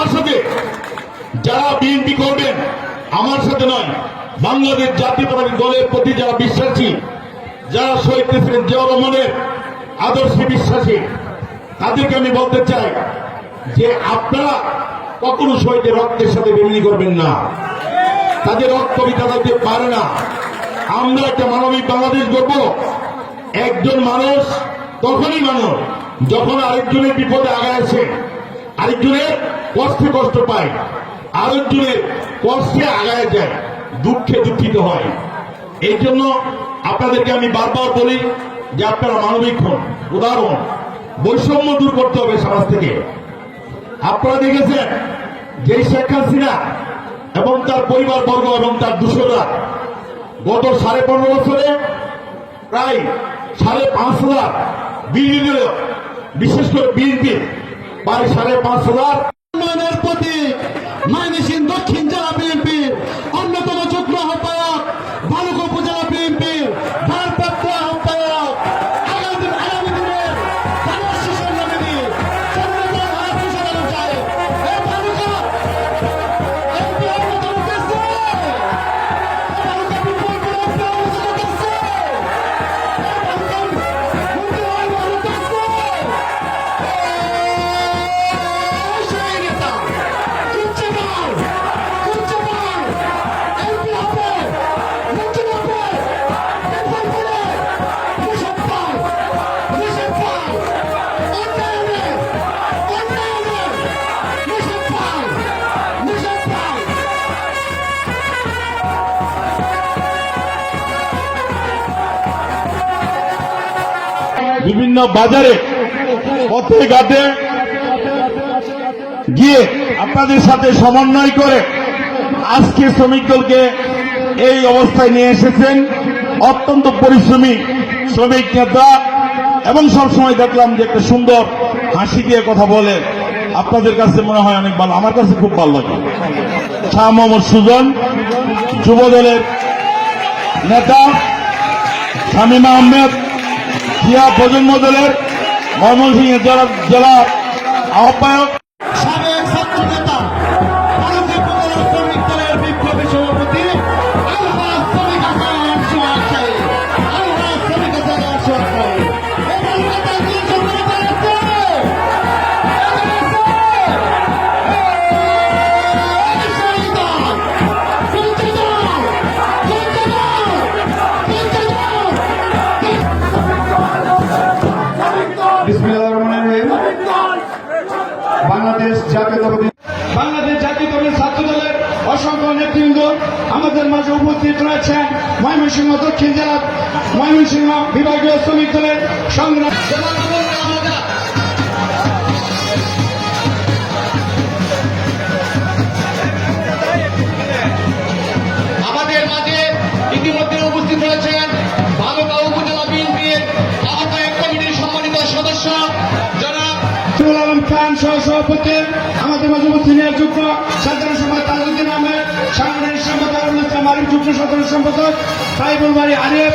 আমার সাথে যারা বিএনপি করবেন, আমার সাথে নয়, বাংলাদেশ জাতীয়তাবাদী দলের প্রতি যারা বিশ্বাসী, যারা শহীদ প্রেসিডেন্ট জিয়া রহমানের আদর্শে বিশ্বাসী, তাদেরকে আমি বলতে চাই যে আপনারা কখনো শহীদের রক্তের সাথে বেমিনি করবেন না। তাদের রক্ত বিতাতে পারে না। আমরা একটা মানবিক বাংলাদেশ গড়ব। একজন মানুষ তখনই মানুষ যখন আরেকজনের বিপদে আগে আসে। আরেকজনের কষ্টে কষ্ট পায়, আরেকজনের কষ্টে আগায় যায়, দুঃখে দুঃখিত হয়। এই জন্য আপনাদেরকে আমি বারবার বলি যে আপনারা মানবিক হন, উদাহরণ, বৈষম্য দূর করতে হবে সমাজ থেকে। আপনারা দেখেছেন যে শেখ হাসিনা এবং তার পরিবার বর্গ এবং তার দূষরা গত সাড়ে পনেরো বছরে প্রায় সাড়ে পাঁচ হাজার বিএনপি বিশেষ করে বিএনপি। প্রায় সাড়ে পাঁচ হাজার। বিভিন্ন বাজারে পথে ঘাটে গিয়ে আপনাদের সাথে সমন্বয় করে আজকে শ্রমিক দলকে এই অবস্থায় নিয়ে এসেছেন। অত্যন্ত পরিশ্রমী শ্রমিক নেতা এবং সবসময় দেখলাম যে একটা সুন্দর হাসি দিয়ে কথা বলে। আপনাদের কাছে মনে হয় অনেক ভালো। আমার কাছে খুব ভালো লাগে। শাহ মোহাম্মদ সুজন যুব দলের নেতা, শামীমা আহমেদ জিয়া প্রজন্ম দলের ময়মনসিংহ জেলা আহ্বায়ক বাংলাদেশ জাতীয়তাবাদী বাংলাদেশ জাতীয়তাবাদী ছাত্র দলের অসংখ্য নেতৃবৃন্দ আমাদের মাঝে উপস্থিত রয়েছেন ময়মনসিংহ দক্ষিণ জেলার ময়মনসিংহ বিভাগীয় শ্রমিক দলের সংগ্রাম আলম খান সহ সভাপতি আমাদের মাঝে উপস্থিত যুক্ত সাধারণ সম্পাদক তাজউদ্দিন আহমেদ, সাংগঠনিক সম্পাদক আরুল ইসলাম আরিফ যুগ্ম সাধারণ সম্পাদক সাইবুল বাড়ি আরিফ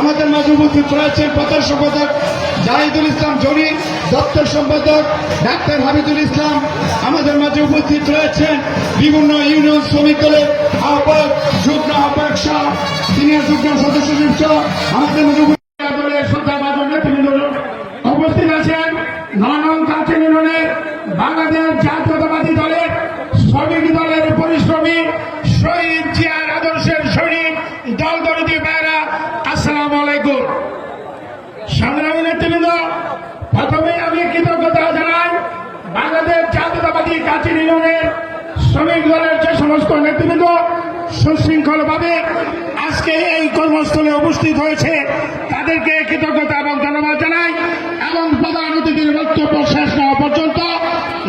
আমাদের উপস্থিত রয়েছেন প্রচার সম্পাদক জাহিদুল ইসলাম জরি, দপ্তর সম্পাদক ডাক্তার হাবিদুল ইসলাম, আমাদের মাঝে উপস্থিত রয়েছেন বিভিন্ন ইউনিয়ন শ্রমিক দলের আহ্বায়ক, যুগ্ম আহ্বায়ক সিনিয়র যুগ্ম সদস্য সহ, আমাদের মাঝে উপস্থিত দলের শ্রদ্ধাভাজন নেতৃবৃন্দ উপস্থিত আছেন ননং কাছে মিলনের বাংলাদেশ জাতীয়তাবাদী দলের শ্রমিক দলের শহীদ জিয়ার আদর্শের সৈনিক দল দরদি ভাইরা আসসালাম আলাইকুম। সংগ্রামী নেতৃবৃন্দ, প্রথমে আমি কৃতজ্ঞতা জানাই বাংলাদেশ জাতীয়তাবাদী কাছে মিলনের শ্রমিক দলের যে সমস্ত নেতৃবৃন্দ, সুশৃঙ্খলভাবে আজকে এই কর্মস্থলে উপস্থিত হয়েছে, তাদেরকে কৃতজ্ঞতা এবং ধন্যবাদ জানাই এবং প্রধান অতিথির বক্তব্য শেষ হওয়া পর্যন্ত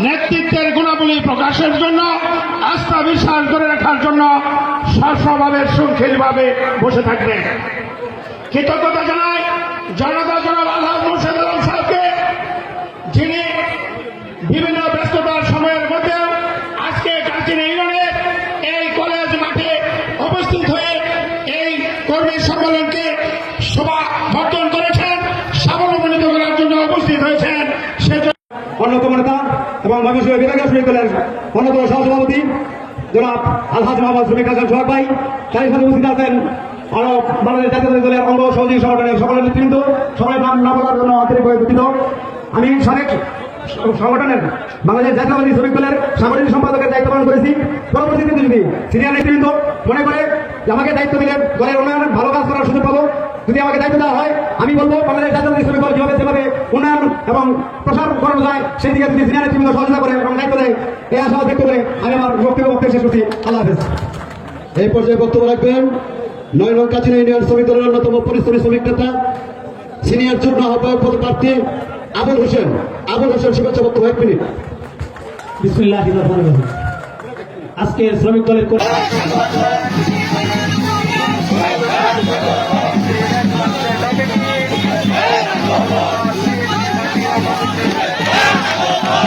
নেতৃত্বের গুণাবলী প্রকাশের জন্য আস্থা বিশ্বাস ধরে রাখার জন্য সস্বভাবে সুখীলভাবে বসে থাকবেন কৃতজ্ঞতা জানাই জনতা জনাব আল্লাহ মুর্শেদ আলম সাহেবকে, যিনি বিভিন্ন ব্যস্ততার সময়ের মধ্যে আজকে কাচিন ইউনিয়নের এই কলেজ মাঠে উপস্থিত হয়ে এই কর্মী সম্মেলনকে শোভা বর্ধন করেছেন সাবলম্বিত করার জন্য উপস্থিত হয়েছেন। সেজন্য অন্যতম নেতা এবং ময়মনসিংহ বিভাগীয় শ্রমিক দলের অন্যতম সহসভাপতি জনাব আলহাজ মোহাম্মদ শ্রমিক হাসান সোহাগ ভাই তারই সাথে উপস্থিত আছেন। আরও বাংলাদেশ জাতীয় দলের অঙ্গ সহযোগী সংগঠনের সকলের নেতৃবৃন্দ সকলের নাম না বলার জন্য আন্তরিকভাবে দুঃখিত। আমি সাবেক সংগঠনের বাংলাদেশ জাতীয়বাদী শ্রমিক দলের সাংগঠনিক সম্পাদকের দায়িত্ব পালন করেছি। পরবর্তীতে যদি সিনিয়র নেতৃবৃন্দ মনে করে আমাকে দায়িত্ব দিলে দলের উন্নয়নের ভালো কাজ করার সুযোগ পাবো। যদি আমাকে দায়িত্ব দেওয়া হয় আমি বলব বাংলাদেশ জাতীয়বাদী শ্রমিক দল যেভাবে যেভাবে উন্নয়ন এবং প্রসার করানো যায় সেই দিকে যদি সিনিয়র নেতৃবৃন্দ সহযোগিতা করে এবং দায়িত্ব দেয় এই আশা ব্যক্ত করে আমি আমার বক্তব্য বক্তব্য শেষ করছি। আল্লাহ হাফেজ। এই পর্যায়ে বক্তব্য রাখবেন নয় নং কাছিনা ইউনিয়ন শ্রমিক দলের অন্যতম পরিশ্রমী শ্রমিক নেতা সিনিয়র যুগ্ম আহ্বায়ক পদপ্রার্থী আবুল হোসেন। আবুল হোসেন শুভেচ্ছা বক্তব্য এক মিনিট। বিসমিল্লাহ আজকের শ্রমিক দলের Oh,